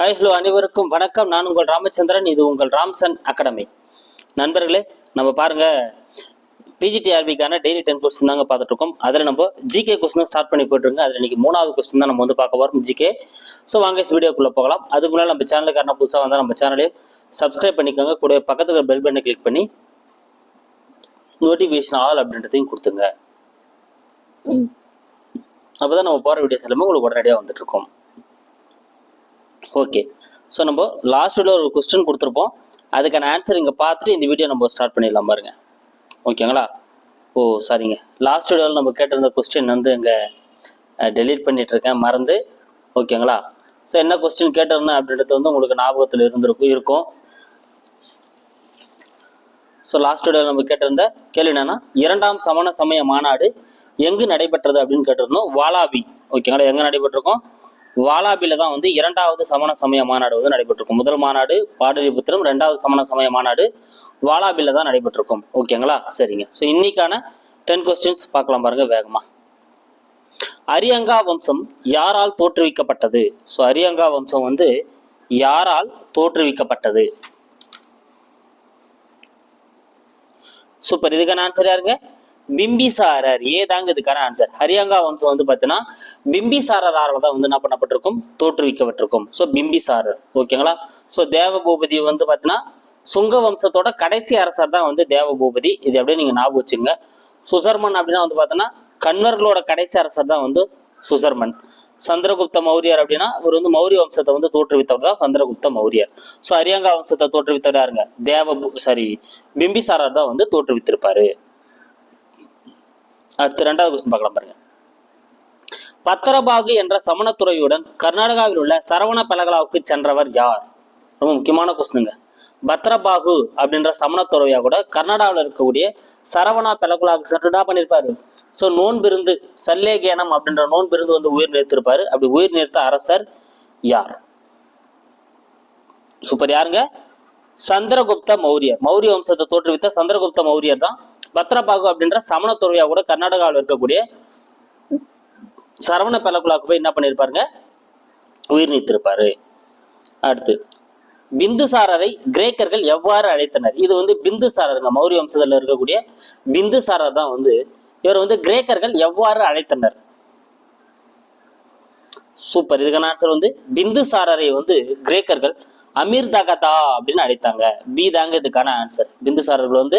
Hi hello அனைவருக்கும் வணக்கம். நான் உங்கள் ராமச்சந்திரன் இது உங்கள் ராம்சன் அகாடமி. நண்பர்களே நம்ம பாருங்க பிஜிடிஆர்பிக்கான டெய்லி டென் கொஸ்டின் தாங்க பார்த்துட்டு இருக்கோம் அதில் நம்ம ஜிகே கொஸ்டின் ஸ்டார்ட் பண்ணி போயிட்டுருங்க அதில் இன்னைக்கு மூணாவது கொஸ்டின் தான் நம்ம வந்து பார்க்க போகிறோம் ஜிகே ஸோ வாங்க வீடியோக்குள்ளே போகலாம். அதுக்கு முன்னாடி நம்ம சேனலுக்கான புதுசாக வந்தால் நம்ம சேனலையும் சப்ஸ்கிரைப் பண்ணிக்கோங்க. கூட பக்கத்தில் பெல் பட்டனை கிளிக் பண்ணி நோட்டிஃபிகேஷன் ஆல் அப்படின்றதையும் கொடுத்துங்க. அப்போ தான் நம்ம போகிற வீடியோஸ் எல்லாமே உங்களுக்கு உடனடியாக வந்துட்டு இருக்கோம் ஓகே ஸோ நம்ம லாஸ்ட்டில் ஒரு கொஸ்டின் கொடுத்துருப்போம். அதுக்கான ஆன்சர் இங்கே பார்த்துட்டு இந்த வீடியோ நம்ம ஸ்டார்ட் பண்ணிடலாம் பாருங்க. ஓகேங்களா ஓ சாரிங்க. லாஸ்ட் வீடியோவில் நம்ம கேட்டிருந்த கொஸ்டின் வந்து இங்கே டெலீட் பண்ணிட்டு இருக்கேன். மறந்து. ஓகேங்களா ஸோ என்ன கொஸ்டின் கேட்டிருந்தேன் அப்படின்றது வந்து உங்களுக்கு ஞாபகத்தில் இருந்திருக்கும் இருக்கும். ஸோ லாஸ்ட் வீடியோவில் நம்ம கேட்டிருந்த கேள்வி என்னன்னா இரண்டாம் சமண சமய மாநாடு எங்கு நடைபெற்றது அப்படின்னு கேட்டிருந்தோம். வாலாபி ஓகேங்களா எங்கே நடைபெற்றிருக்கோம்? வாலாபில தான் வந்து இரண்டாவது சமண சமய மாநாடு வந்து நடைபெற்றிருக்கும். முதல் மாநாடு பாடலிபுத்திரம் ரெண்டாவது சமண சமய மாநாடு வாலாபில தான் நடைபெற்றிருக்கும். ஓகேங்களா சரிங்க. ஸோ இன்னைக்கான டென் கொஸ்டின்ஸ் பார்க்கலாம் பாருங்க வேகமா. அரியங்கா வம்சம் யாரால் தோற்றுவிக்கப்பட்டது? ஸோ அரியங்கா வம்சம் வந்து யாரால் தோற்றுவிக்கப்பட்டது? சூப்பர் இதுக்கான ஆன்சர் யாருங்க? பிம்பிசாரர். ஏ தாங்க இதுக்கான ஆன்சர் ஹரியங்கா வம்சம் வந்து பார்த்தீங்கன்னா பிம்பிசாரரால தான் வந்து என்ன பண்ணப்பட்டிருக்கும்? தோற்றுவிக்கப்பட்டிருக்கும். ஸோ பிம்பிசாரர். ஓகேங்களா? ஸோ தேவபூபதி வந்து பார்த்தீங்கன்னா சுங்க வம்சத்தோட கடைசி அரசர் தான் வந்து தேவபூபதி. இது அப்படியே நீங்க ஞாபகம் வச்சுங்க சுசர்மன் அப்படின்னா வந்து பார்த்தீங்கன்னா கன்வர்களோட கடைசி அரசர் தான் வந்து சுசர்மன். சந்திரகுப்த மௌரியர் அப்படின்னா இவர் வந்து மௌரிய வம்சத்தை வந்து தோற்றுவித்தவர் தான் சந்திரகுப்த மௌரியர். ஸோ அரியங்கா வம்சத்தை தோற்றுவித்தவர் யாருங்க? தேவ சாரி பிம்பிசாரர் தான் வந்து தோற்றுவித்திருப்பாரு. அடுத்து ரெண்டாவது கொஸ்டின் பார்க்கலாம் பாருங்க. பத்திரபாகு என்ற சமணத்துறையுடன் கர்நாடகாவில் உள்ள சரவண பலகலாவுக்கு சென்றவர் யார்? ரொம்ப முக்கியமான கொஸ்டினுங்க பத்ரபாகு அப்படின்ற சமணத்துறையா கூட கர்நாடகாவில் இருக்கக்கூடிய சரவணா பெலகுலாவுக்கு சென்றுடா பண்ணியிருப்பாரு ஸோ நோன்பிருந்து சல்லேகேனம் அப்படின்ற நோன்பிருந்து வந்து உயிர் நிறுத்திருப்பாரு அப்படி உயிர் நிறுத்த அரசர் யார்? சூப்பர் யாருங்க? சந்திரகுப்த மௌரியர். மௌரிய வம்சத்தை தோற்றுவித்த சந்திரகுப்த மௌரியர் தான் பத்ரபாகு அப்படின்ற சமணத்துறையா கூட கர்நாடகாவில் இருக்கக்கூடிய சரவண பெலகுலாக்கு போய் என்ன பண்ணியிருப்பாருங்க? உயிர் நீத்திருப்பாரு. அடுத்து பிந்துசாரரை கிரேக்கர்கள் எவ்வாறு அழைத்தனர்? இது வந்து பிந்துசாரருங்க மௌரிய வம்சத்தில் இருக்கக்கூடிய பிந்துசாரர் தான் வந்து இவர் வந்து கிரேக்கர்கள் எவ்வாறு அழைத்தனர்? சூப்பர். இதுக்கான ஆன்சர் வந்து பிந்துசாரரை வந்து கிரேக்கர்கள் அமீர் தகதா அப்படின்னு அழைத்தாங்க. பி தாங்க இதுக்கான ஆன்சர் பிந்துசாரர்கள் வந்து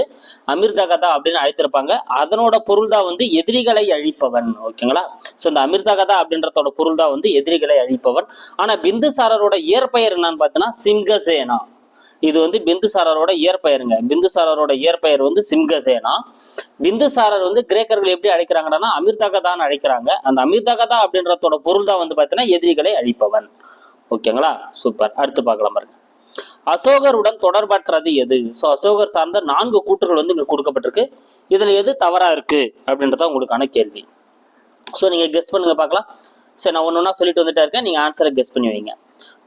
அமீர் தகதா அப்படின்னு அழைத்திருப்பாங்க. அதனோட பொருள் தான் வந்து எதிரிகளை அழிப்பவன் ஓகேங்களா? ஸோ இந்த அமீர் தகதா அப்படின்றதோட பொருள் தான் வந்து எதிரிகளை அழிப்பவன். ஆனா பிந்துசாரரோட இயற்பெயர் என்னன்னு பார்த்தீங்கன்னா சிம்கசேனா. இது வந்து பிந்துசாரரோட இயற்பெயருங்க. பிந்துசாரரோட இயற்பெயர் வந்து சிம்கசேனா. பிந்துசாரர் வந்து கிரேக்கர்கள் எப்படி அழைக்கிறாங்கன்னா அமிர்தகதான் அழைக்கிறாங்க. அந்த அமிர்தகதா அப்படின்றதோட பொருள் தான் வந்து பார்த்தீங்கன்னா எதிரிகளை அழிப்பவன். ஓகேங்களா? சூப்பர். அடுத்து பார்க்கலாம் பாருங்க. அசோகருடன் தொடர்பற்றது எது? ஸோ அசோகர் சார்ந்த நான்கு கூற்றுகள் வந்து இங்கே கொடுக்கப்பட்டிருக்கு. இதில் எது தவறாக இருக்கு? அப்படின்றத உங்களுக்கான கேள்வி. ஸோ நீங்கள் கெஸ் பண்ணுங்க பார்க்கலாம். சரி நான் ஒன்று ஒன்றா சொல்லிட்டு வந்துட்டே இருக்கேன். நீங்கள் ஆன்சரை கெஸ் பண்ணி வைங்க.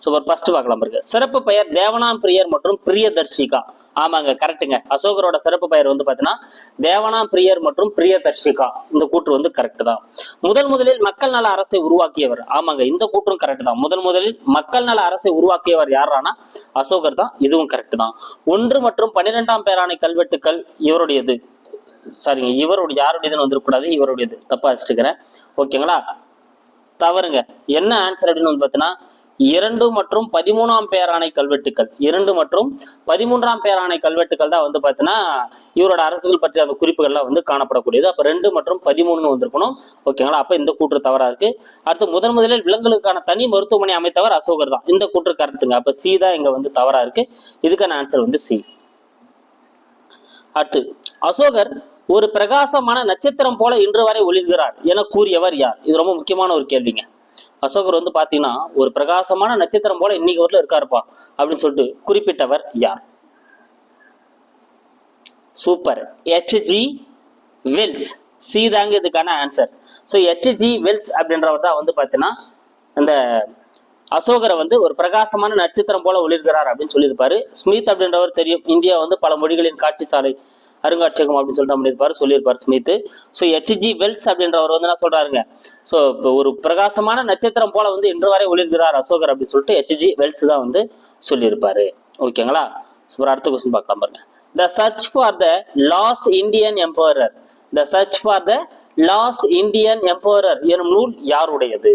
சூப்பர் ஃபர்ஸ்ட் பார்க்கலாம் பாருங்க. சிறப்பு பெயர் தேவனாம் பிரியர் மற்றும் பிரியதர்ஷிகா. ஆமாங்க கரெக்ட்டுங்க அசோகரோட சிறப்பு பெயர் வந்து பார்த்தீங்கன்னா தேவனாம் பிரியர் மற்றும் பிரியதர்ஷிகா. இந்த கூற்று வந்து கரெக்ட் தான். முதல் முதலில் மக்கள் நல அரசை உருவாக்கியவர். ஆமாங்க இந்த கூற்றும் கரெக்ட் தான். முதல் முதலில் மக்கள் நல அரசை உருவாக்கியவர் யாரானா? அசோகர் தான். இதுவும் கரெக்ட் தான். ஒன்று மற்றும் பன்னிரெண்டாம் பேராணை கல்வெட்டுக்கள் இவருடையது. சாரிங்க இவருடைய யாருடையதுன்னு வந்துடக்கூடாது இவருடையது. தப்பா வச்சுக்கிறேன் ஓகேங்களா தவறுங்க. என்ன ஆன்சர் அப்படின்னு வந்து பார்த்தீங்கன்னா இரண்டு மற்றும் பதிமூணாம் பேராணை கல்வெட்டுக்கள். இரண்டு மற்றும் பதிமூன்றாம் பேராணை கல்வெட்டுக்கள் தான் வந்து பார்த்தீங்கன்னா இவரோட அரசுகள் பற்றிய அந்த குறிப்புகள்லாம் வந்து காணப்படக்கூடியது. அப்போ ரெண்டு மற்றும் பதிமூணுன்னு வந்திருக்கணும். ஓகேங்களா அப்போ இந்த கூற்று தவறாக இருக்கு. அடுத்து முதன் முதலில் விலங்குகளுக்கான தனி மருத்துவமனை அமைத்தவர் அசோகர் தான். இந்த கூற்று கருத்துங்க. அப்போ சி தான் இங்கே வந்து தவறாக இருக்கு. இதுக்கான ஆன்சர் வந்து சி அடுத்து அசோகர் ஒரு பிரகாசமான நட்சத்திரம் போல இன்று வரை ஒளிர்கிறார் என கூறியவர் யார்? இது ரொம்ப முக்கியமான ஒரு கேள்விங்க. அசோகர் வந்து பார்த்தீங்கன்னா ஒரு பிரகாசமான நட்சத்திரம் போல இன்னைக்கு வரல இருக்காருப்பா அப்படின்னு சொல்லிட்டு குறிப்பிட்டவர் யார்? சூப்பர் ஹெச்ஜி வெல்ஸ் சி தாங்க இதுக்கான ஆன்சர் ஸோ ஹெச்ஜி வெல்ஸ் அப்படின்றவர் தான் வந்து பார்த்தீங்கன்னா அந்த அசோகரை வந்து ஒரு பிரகாசமான நட்சத்திரம் போல ஒளிர்கிறார் அப்படின்னு சொல்லியிருப்பாரு. ஸ்மித் அப்படின்றவர் தெரியும். இந்தியா வந்து பல மொழிகளின் காட்சி சாலை அருங்காட்சியகம் அப்படின்னு சொல்லிட்டு பண்ணியிருப்பாரு சொல்லியிருப்பார் ஸ்மித் ஸோ ஹெச்ஜி வெல்ஸ் அப்படின்றவர் வந்து என்ன சொல்றாருங்க? ஸோ இப்போ ஒரு பிரகாசமான நட்சத்திரம் போல வந்து இன்று வரை ஒளிர்கிறார் அசோகர் அப்படின்னு சொல்லிட்டு ஹெச்ஜி வெல்ஸ் தான் வந்து சொல்லியிருப்பாரு. ஓகேங்களா சூப்பர் அடுத்த கொஸ்டின் பார்க்கலாம் பாருங்க. The search for the last Indian emperor the search for the last Indian emperor எனும் நூல் யாருடையது?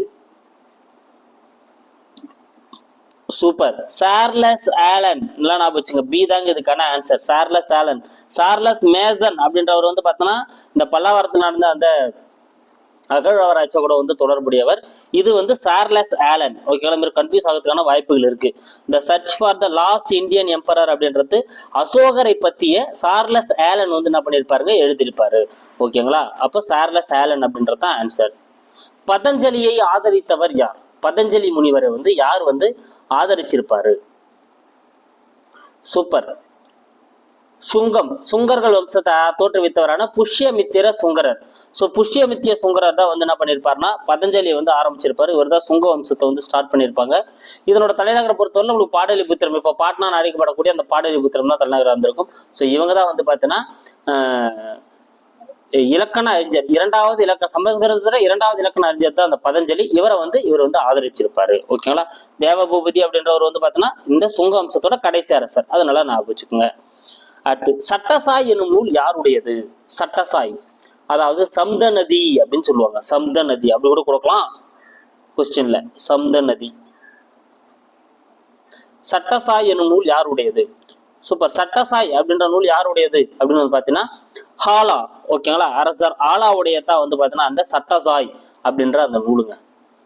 சூப்பர் சார்லஸ் ஆலன் நல்லா ஞாபகம் வச்சுங்க. பி தாங்க இதுக்கான answer Charles Allen Charles Mason அப்படின்றவர் வந்து பார்த்தோன்னா இந்த பல்லாவரத்தில் நடந்த அந்த அகழ்வாராய்ச்சி கூட வந்து தொடர்புடையவர். இது வந்து சார்லஸ் ஆலன் ஓகேங்களா மாதிரி கன்ஃபியூஸ் ஆகிறதுக்கான வாய்ப்புகள் இருக்கு. இந்த search for the last Indian emperor அப்படின்றது அசோகரை பத்திய சார்லஸ் ஆலன் வந்து என்ன பண்ணியிருப்பாருங்க? எழுதியிருப்பாரு. ஓகேங்களா அப்போ சார்லஸ் ஆலன் அப்படின்றது தான் ஆன்சர் பதஞ்சலியை ஆதரித்தவர் யார்? பதஞ்சலி முனிவரை வந்து யார் வந்து ஆதரிச்சிருப்பாரு. சூப்பர் சுங்கம். சுங்கர்கள் வம்சத்தை தோற்றுவித்தவரான புஷ்யமித்திர சுங்கரர். ஸோ புஷ்யமித்திய சுங்கரர் தான் வந்து என்ன பண்ணியிருப்பாருன்னா பதஞ்சலியை வந்து ஆரம்பிச்சிருப்பாரு. இவர் தான் சுங்க வம்சத்தை வந்து ஸ்டார்ட் பண்ணியிருப்பாங்க இதனோட தலைநகரை பொறுத்தவரை நம்மளுக்கு பாடலிபுத்திரம். இப்போ பாட்னா அழைக்கப்படக்கூடிய அந்த பாடலிபுத்திரம் தான் தலைநகராக இருந்திருக்கும். ஸோ இவங்க தான் வந்து பார்த்தீங்கன்னா ஆஹ், இலக்கண அறிஞர். இரண்டாவது இலக்கண சமஸ்கிருதத்துல இரண்டாவது இலக்கண அறிஞர் தான் அந்த பதஞ்சலி. இவரை வந்து இவர் வந்து ஆதரிச்சிருப்பாரு. ஓகேங்களா தேவபூபதி அப்படின்றவர் வந்து பார்த்தீங்கன்னா இந்த சுங்க வம்சத்தோட கடைசி அரசர். அதனால நான் வச்சுக்கோங்க. அடுத்து சட்டசாய் என்னும் நூல் யாருடையது? சட்டசாய். அதாவது சம்த நதி அப்படின்னு சொல்லுவாங்க. சம்த நதி அப்படி கூட கொடுக்கலாம். கொஸ்டின்ல சம்த நதி சட்டசாய் என்னும் நூல் யாருடையது? சூப்பர். சட்டசாய் அப்படின்ற நூல் யாருடையது? அப்படின்னு வந்து பார்த்தீங்கன்னா ஹாலா. ஓகேங்களா? அரசர் ஆலாவுடைய தான் வந்து பார்த்தீங்கன்னா அந்த சட்டசாய் அப்படின்ற அந்த நூலுங்க.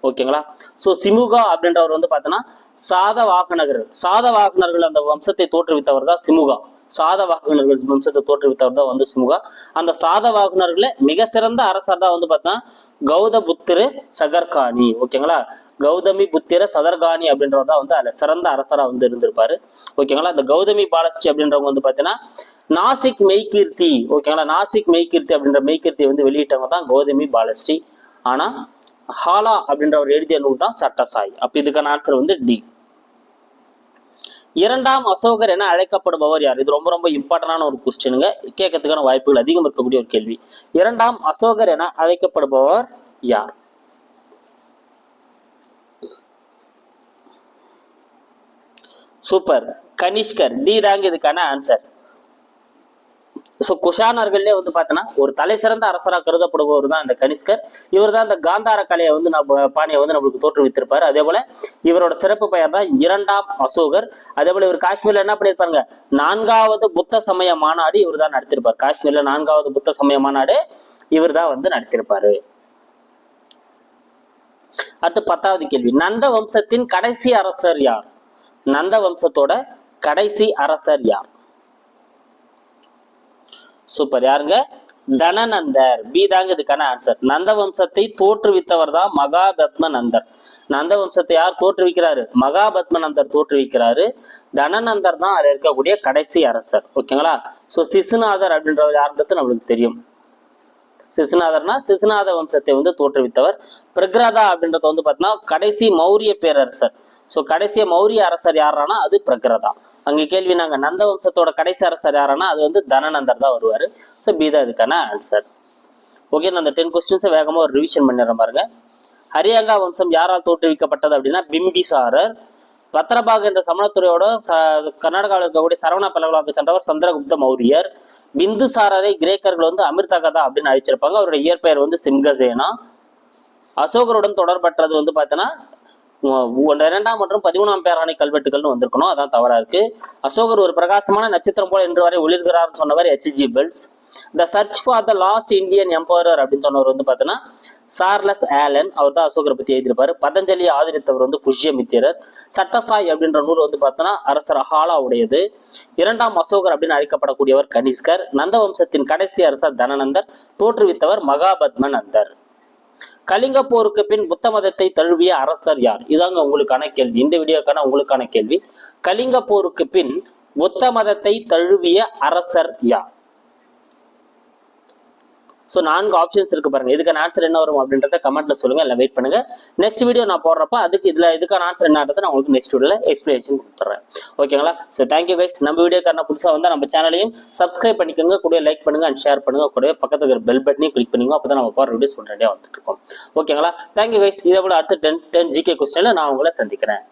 ஓகேங்களா? ஸோ சிமுகா அப்படின்றவர் வந்து பார்த்தீங்கன்னா சாதவாகனகர். சாதவாகனர்கள் அந்த வம்சத்தை தோற்றுவித்தவர் தான் சிமுகா. சாதவாகனர்கள் வம்சத்தை தோற்றுவித்தவர் தான் வந்து சுமுகா. அந்த சாதவாகனர்கள மிக சிறந்த அரசர் தான் வந்து பார்த்தா கௌத புத்திர சகர்காணி. ஓகேங்களா? கௌதமி புத்திர சதர்காணி அப்படின்றவர் தான் வந்து அதில் சிறந்த அரசராக வந்து இருந்திருப்பாரு. ஓகேங்களா? இந்த கௌதமி பாலஸ்ரீ அப்படின்றவங்க வந்து பார்த்தீங்கன்னா நாசிக் மெய்கீர்த்தி. ஓகேங்களா? நாசிக் மெய்கீர்த்தி அப்படின்ற மெய்கீர்த்தி வந்து வெளியிட்டவங்க தான் கௌதமி பாலஸ்ரீ ஆனா ஹாலா அப்படின்றவர் எழுதிய நூல் தான் சட்டசாய். அப்ப இதுக்கான ஆன்சர் வந்து டி. இரண்டாம் அசோகர் என அழைக்கப்படுபவர் யார்? இது ரொம்ப ரொம்ப இம்பார்ட்டன்டான ஒரு கொஸ்டினுங்க கேட்கறதுக்கான வாய்ப்புகள் அதிகம் இருக்கக்கூடிய ஒரு கேள்வி. இரண்டாம் அசோகர் என அழைக்கப்படுபவர் யார்? சூப்பர் கனிஷ்கர். டி தாங்க இதுக்கான ஆன்சர் ஸோ குஷானர்கள்லேயே வந்து பார்த்தோன்னா ஒரு தலை சிறந்த அரசராக கருதப்படுபவர் தான் இந்த கனிஷ்கர். இவர் தான் இந்த காந்தார கலையை வந்து நம்ம பாணியை வந்து நம்மளுக்கு தோற்றுவித்திருப்பார். அதே போல இவரோட சிறப்பு பெயர் தான் இரண்டாம் அசோகர். அதே போல இவர் காஷ்மீர்ல என்ன பண்ணியிருப்பாருங்க நான்காவது புத்த சமய மாநாடு இவர் தான் நடத்திருப்பார். காஷ்மீர்ல நான்காவது புத்த சமய மாநாடு இவர் தான் வந்து நடத்திருப்பாரு. அடுத்து பத்தாவது கேள்வி. நந்த வம்சத்தின் கடைசி அரசர் யார்? நந்த வம்சத்தோட கடைசி அரசர் யார்? சூப்பர். யாருங்க? தனநந்தர். பி தாங்க இதுக்கான ஆன்சர் நந்த வம்சத்தை தோற்றுவித்தவர் தான் மகாபத்ம நந்தர் நந்த வம்சத்தை யார் தோற்றுவிக்கிறாரு? மகாபத்ம நந்தர் தோற்றுவிக்கிறாரு. தனநந்தர் தான் அதில் இருக்கக்கூடிய கடைசி அரசர். ஓகேங்களா? ஸோ சிசுநாதர் அப்படின்றவர் யாருன்றது நம்மளுக்கு தெரியும். சிசுநாதர்னா சிசுநாத வம்சத்தை வந்து தோற்றுவித்தவர். பிரக்ரதா அப்படின்றது வந்து பார்த்தீங்கன்னா கடைசி மௌரிய பேரரசர். ஸோ கடைசிய மௌரிய அரசர் யாரானா அது பிரக்ரதா. அங்கே கேள்வி நாங்கள் நந்த வம்சத்தோட கடைசி அரசர் யாரானா அது வந்து தனநந்தர் தான் வருவார். ஸோ பி தான் இதுக்கான ஆன்சர் ஓகே நான் அந்த டென் கொஸ்டின்ஸை வேகமாக ஒரு ரிவிஷன் பண்ணிடுறேன் பாருங்க. ஹரியாங்கா வம்சம் யாரால் தோற்றுவிக்கப்பட்டது அப்படின்னா பிம்பிசாரர். பத்ரபாக் என்ற சமணத்துறையோட கர்நாடகாவில் இருக்கக்கூடிய சரவண பல்லவலாக்கு சென்றவர் சந்திரகுப்த மௌரியர். பிந்துசாரரை கிரேக்கர்கள் வந்து அமிர்தகதா அப்படின்னு அழைச்சிருப்பாங்க. அவருடைய இயற்பெயர் வந்து சிம்கசேனா. அசோகருடன் தொடர்பற்றது வந்து பார்த்தீங்கன்னா இரண்டாம் மற்றும் பதிமூணாம் பேராணி கல்வெட்டுகள்னு வந்திருக்கணும். அதான் தவறா இருக்கு. அசோகர் ஒரு பிரகாசமான நட்சத்திரம் போல இன்று வரை ஒளிர்கிறார்னு சொன்னவர் H G Wells the search for the last Indian emperor அப்படின்னு சொன்னவர் வந்து பார்த்தீங்கன்னா சார்லஸ் ஆலன் அவர் தான் அசோகரை பத்தி எழுதியிருப்பாரு. பதஞ்சலியை ஆதரித்தவர் வந்து புஷ்யமித்திரர். சட்டசாய் அப்படின்ற நூல் வந்து பார்த்தோன்னா அரசர் அஹாலா உடையது இரண்டாம் அசோகர் அப்படின்னு அழைக்கப்படக்கூடியவர் கனிஷ்கர். நந்தவம்சத்தின் கடைசி அரசர் தனநந்தர். தோற்றுவித்தவர் மகாபத்ம நந்தர். கலிங்க போருக்கு பின் புத்த மதத்தை தழுவிய அரசர் யார்? இதாங்க உங்களுக்கான கேள்வி. இந்த வீடியோக்கான உங்களுக்கான கேள்வி. கலிங்க போருக்கு பின் புத்த மதத்தை தழுவிய அரசர் யார்? ஸோ நான்கு ஆப்ஷன்ஸ் இருக்கு பாருங்க. இதுக்கான ஆன்சர் என்ன வரும் அப்படின்றத கமெண்ட்ல சொல்லுங்க. இல்லை வெயிட் பண்ணுங்க. நெக்ஸ்ட் வீடியோ நான் போடுறப்ப அதுக்கு இதுல இதுக்கான ஆன்சர் என்னன்றதை நான் உங்களுக்கு நெக்ஸ்ட் வீடியோல எக்ஸ்பிளேஷன் கொடுத்துறேன் ஓகேங்களா ஸோ தேங்க்யூ கைஸ் நம்ம வீடியோக்கான புதுசாக வந்தால் நம்ம சேனலையும் சப்ஸ்கிரைப் பண்ணிக்கோங்க. கூட லைக் பண்ணுங்க அண்ட் ஷேர் பண்ணுங்க. கூட பக்கத்துக்கு இருக்கிற பெல் பட்டனையும் கிளிக் பண்ணிங்க அப்போ தான் நம்ம போகிற வீடியோஸ் உடனடியாக வந்துட்டு இருக்கோம். ஓகேங்களா தேங்க்யூ கைஸ் இதை விட அடுத்த டென் டென் ஜிகே கொஸ்டினில் நான் உங்களை சந்திக்கிறேன்.